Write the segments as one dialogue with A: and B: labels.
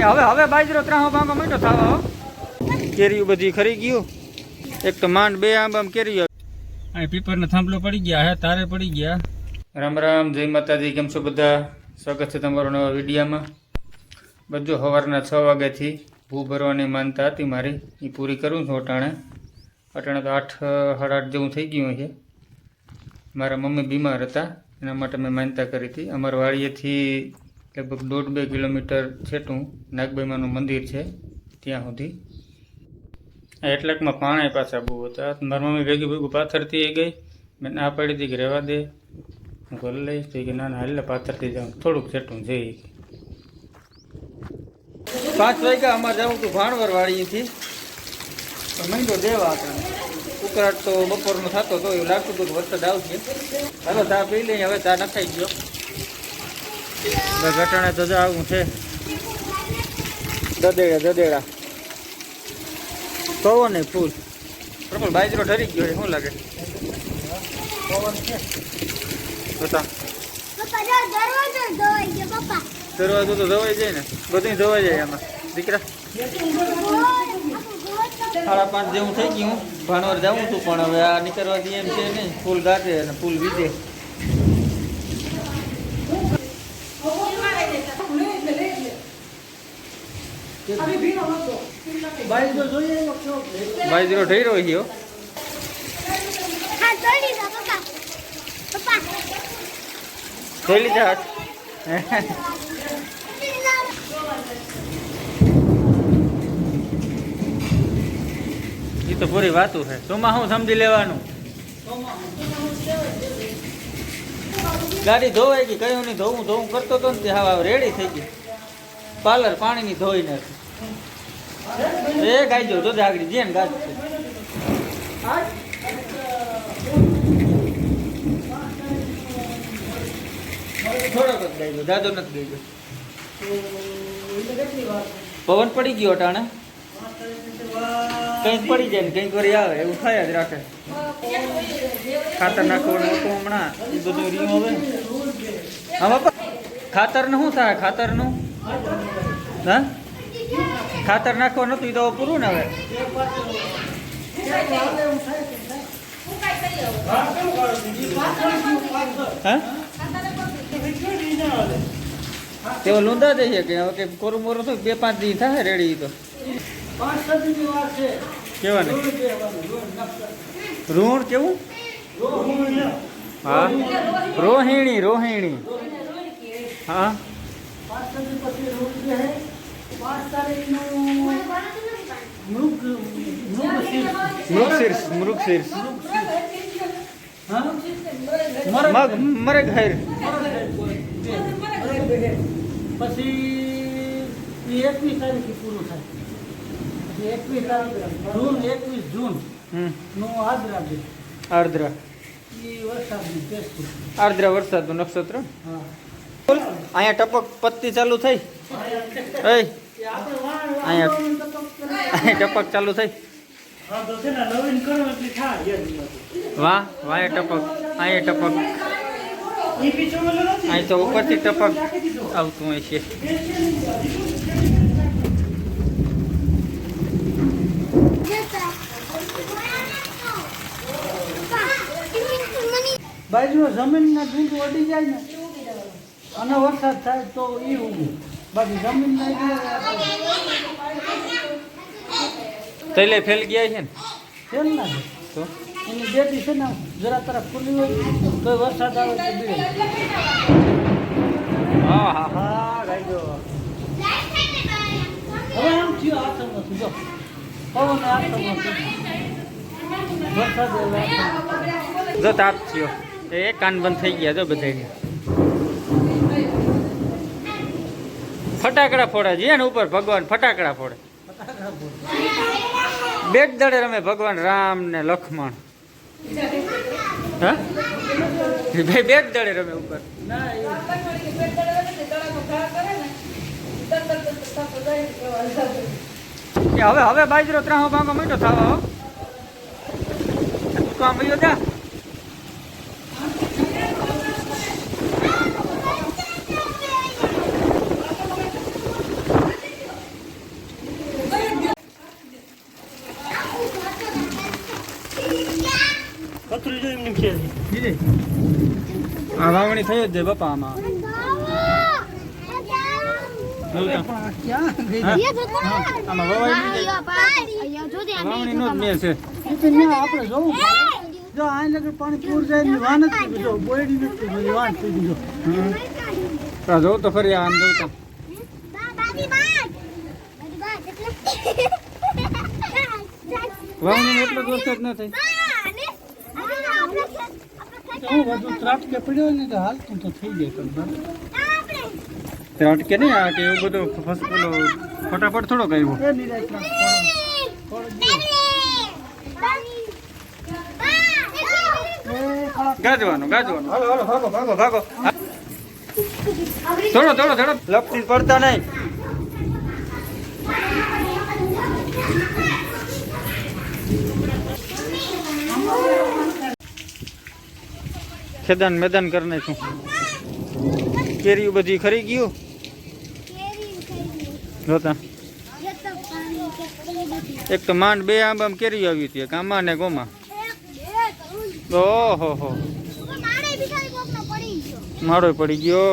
A: એ હવે હવે બાજરો ત્રાહો ભાંગો મીઠો થવા હો. કેરીઓ બધી ખરી ગયું. એક તો માંડ બે આંબામ કેરીઓ. અહીં પીપરના થાંભલો પડી ગયા હે તારે પડી ગયા. રામ રામ જય માતાજી કેમ છો બધા? સ્વાગત છે તમારો નવા વિડીયામાં. બધું સવારના છ વાગ્યાથી ભૂ ભરવાની માનતા હતી મારી. એ પૂરી કરું છું અટાણે. અટાણે તો આઠ સાડા આઠ જેવું થઈ ગયું છે. મારા મમ્મી બીમાર હતા એના માટે મેં માનતા કરી હતી. અમારા વાડીએથી લગભગ દોઢ બે કિલોમીટર છેટું નાગબાઈમાનું મંદિર છે, ત્યાં સુધી. આ એટલાકમાં પાણી પાછા બહુ હતા. મારી મમ્મી ભેગી ભેગું પાથરતી એ ગઈ. મેં ના પાડી હતી કે રહેવા દે. હું ઘર લઈશ. તો કે, ના ના, હાલે પાથરતી જાઉં. થોડુંક છેટું જઈ પાંચ વાગ્યા અમારે જવું હતું ભાણવર વાળીથી મહિનો દેવા હતા ઉકળાટ તો બપોરનો થતો તો એવું લાગતું હતું વરસાદ આવશે. હાલો, ચા પી લઈએ. હવે ચા નખાઈ ગયો. ઘટાણે તો આવું છે. દદેડા દદેડા. કહો ને ફૂલ. પ્રબળ બાજરો ઠરી ગયો છે શું લાગે? પવન છે બતા
B: દરવાજો
A: તો ધોવાઈ જાય ને બધું ધોવાઈ જાય એમાં દીકરા સાડા પાંચ જેવું થઈ ગયું. ભાણવર જવું હતું પણ હવે આ નીકળવાથી એમ છે નહીં ફૂલ ગાતે અને ફૂલ વીજે. બાજરો ઠઈ રહ્યો છે? હો.
B: હા ધોઈ લીધા પપ્પા. પપ્પા.
A: ધોઈ લીધા? હાથ એ તો પૂરી વાતું છે. તોમાં હું સમજી લેવાનું? ગાડી ધોવાઈ ગઈ કયું નહીં ધોવું ધોવું કરતો હતો ને તે હવે રેડી થઈ ગઈ. પાર્લર પાણીની ધોઈ નાખી. એ ગાય જો તો જાગડી જે ને ગાજ છે. થોડોક જ ગાઈ ગયો દાદો નથી ગઈ ગયો પવન પડી ગયો અટાણે. કંઈક પડી જાય ને, કંઈક વળી આવે, એવું થાય જ રાખે. ખાતર નાખવાનું હમણાં, એ બધું રીમ હવે. બાપા ખાતરનું શું થાય, ખાતરનું? હા? ખાતર નાખવાનું હતું એ તો પૂરું ને હવે. તેઓ લૂંદા જઈએ કે હવે કે કોરું મોરું થયું, બે પાંચ દી થાય રેડી તો. કેવા ને ઋણ કેવું? હા? રોહિણી રોહિણી. હા? મૃગશીર્ષ મૃગશીર્ષ મગ મરે ઘર.
C: પછી એકવીસ તારીખે પૂરું થાય. પછી એકવીસ તારીખ જૂન એકવીસ જૂનનું આદ્રા ડે
A: આર્દ્રા આર્દ્રા વરસાદની નક્ષત્ર? અહીંયા ટપક પત્તી ચાલુ થઈ. અહીંયા
C: ટપક
A: ચાલુ થઈ.
C: ને.
A: વાહ વાય ટપક. અહીંયા ટપક. અહીં તો ઉપરથી ટપક આવતું હોય છે.
C: બાજુ જમીનના દૂધ વધી જાય ને, અને વરસાદ થાય તો એ ઉગું બાકી જમીન
A: તૈલે ફેલ ગયા છે ને?
C: ફેલ ના
A: તો?
C: એની બેટી છે ને જરા તરફ ખુલ્લી હોય તો વરસાદ આવે તો બીડે
A: હા હા. હા ગાઈડો
C: હવે આમ થયું આથમ નથી જો. પવન આથમ નથી. વરસાદ
A: જો તાપ થયો. એ કાન બંધ થઈ ગયા જો બધા ફટાકડા ફોડે છે. ને ઉપર ભગવાન ફટાકડા ફોડે. બેટ જ દડે રમે ભગવાન રામ ને લક્ષ્મણ બે જ દડે રમે ઉપર. હવે હવે બાજરો ત્રાહો ભાંગો મીઠો થવા હો. તો આમ ભાઈઓ ત્યાં
C: વાન થઈ જ જો.
A: હમ. તો આ જોઉં તો ખરી આમ જોઉં તો. વાવણી એટલો દોસ્ત જ ન થઈ
C: હું બધું ત્રાટકે પડ્યો ને તો હાલતું તો થઈ જાય પણ ત્રાટકે
A: તે અટકે નહીં આ કે એવું બધું ફસ પેલો ફટાફટ થોડો કર્યો.
C: થોડા.
A: ગાજવાનું ગાજવાનું. હાલો હાલો ભાગો ભાગો ભાગો. હા. થોડો થોડો થોડો. લપસી પડતા નહીં. ખેદાન મેદાન કરી નાખ્યું. કેરીઓ બધી ખરી ગયું? જોતા એક તો માંડ બે આંબ આમ કેરી આવી હતી, એક આમાં ને ગોમાં. ઓહો હો મારો પડી ગયો.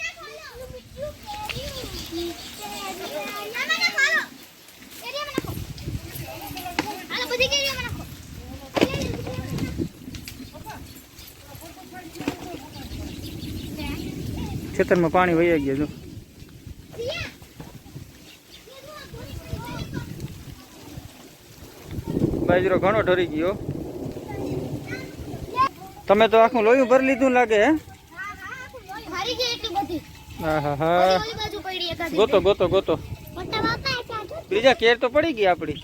A: ખેતરમાં પાણી વહી ગયા જો. બાજરો ઘણો ઢરી ગયો. તમે તો આખું લોહી ભરી લીધું લાગે હે? ગોતો ગોતો ગોતો. બીજા કેર તો પડી ગઈ આપડી.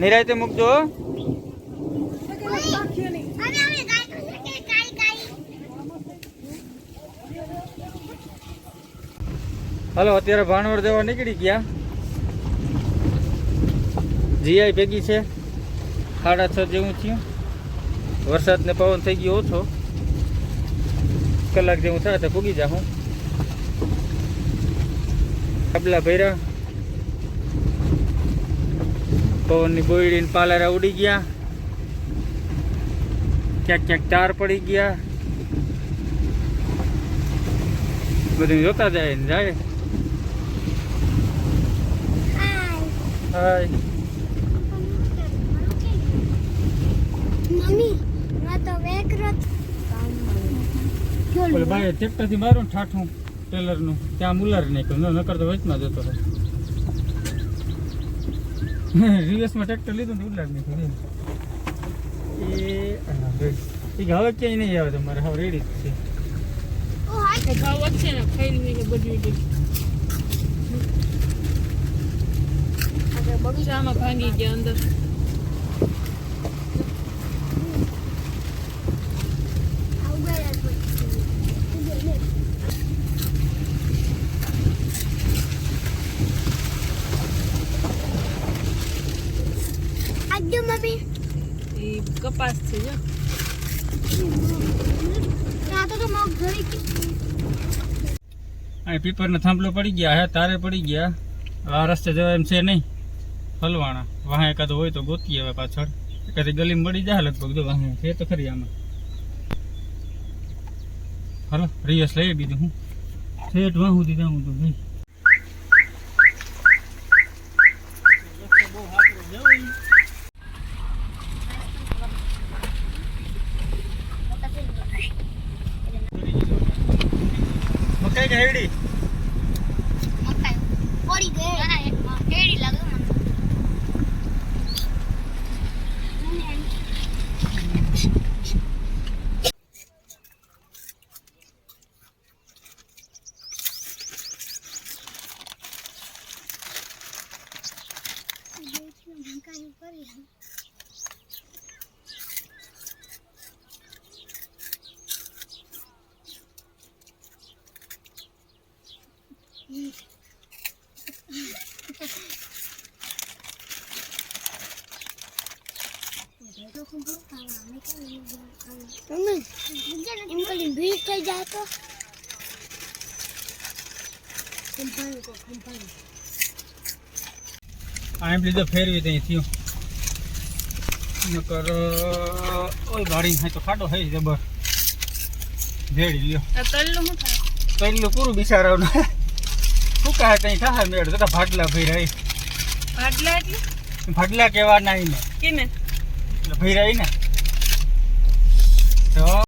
A: નિરાયતે મૂકજો હો.
B: અને હવે ગાય તો છે કે કાઈ કાઈ
A: હાલો, અત્યારે ભાણવડ દેવા નીકળી ગયા. જીઆઈ ભેગી છે. સાડા છ જેવું થયું. વરસાદ ને પવન થઈ ગયો ઓછો. કલાક જેવું થાય તો પૂગી જાઉં કાબલા ભર્યા. પવનની બોયડી ને પાલારા ઉડી ગયા. ક્યાંક ક્યાંક તાર પડી ગયા. બધું જોતા જાય ને જાય. હાય.
B: મમ્મી મેં તો વેકરત
A: બોલે ભાઈ ટેક્ટરથી મારું ને ઠાઠું ટેલરનું ત્યાં મુલાર નીકળ્યો નકર તો વચમાં જતો હતો રિવર્સમાં ટ્રેક્ટર લીધું ને ઉલાર નીકળ્યું એ હા, એ કે હવે ક્યાંય નહીં આવે તમારે. હવે રેડી જ છે.
D: ખાવ વધશે ને ખાઈ બધું બગીચામાં ભાંગી ગયા અંદર. કપાસ છે જો.
A: અહીં પીપરનો થાંભલો પડી ગયા હે તારે પડી ગયા. આ રસ્તે જવા એમ છે નહીં. હલવાણા. વાહ એકાદો હોય તો ગોતી હવે પાછળ. એકાદી ગલી મળી જાય લગભગ. જો વાહ છે તો ખરી આમાં. હલો રિયસ લઈએ બીજું હું. ઠેઠ વાહ દીધા હું તો ભાઈ. મકાઈ કે હેડી इनको भीड़ લીધો ફેરવી દઈ થયું. નકર ઓય ગાડી હે તો ખાડો થઈ જબર. ભેડી લ્યો.
D: તલનું શું થાય?
A: તલનું પૂરું બિચારાનું. કા તઈ થા મેળ. તો ભાગલા ભઈ
D: રહી ભાગલા એટલે?
A: ભાગલા કેવા નહીં ને
D: કેને?
A: ભઈ રહી ને તો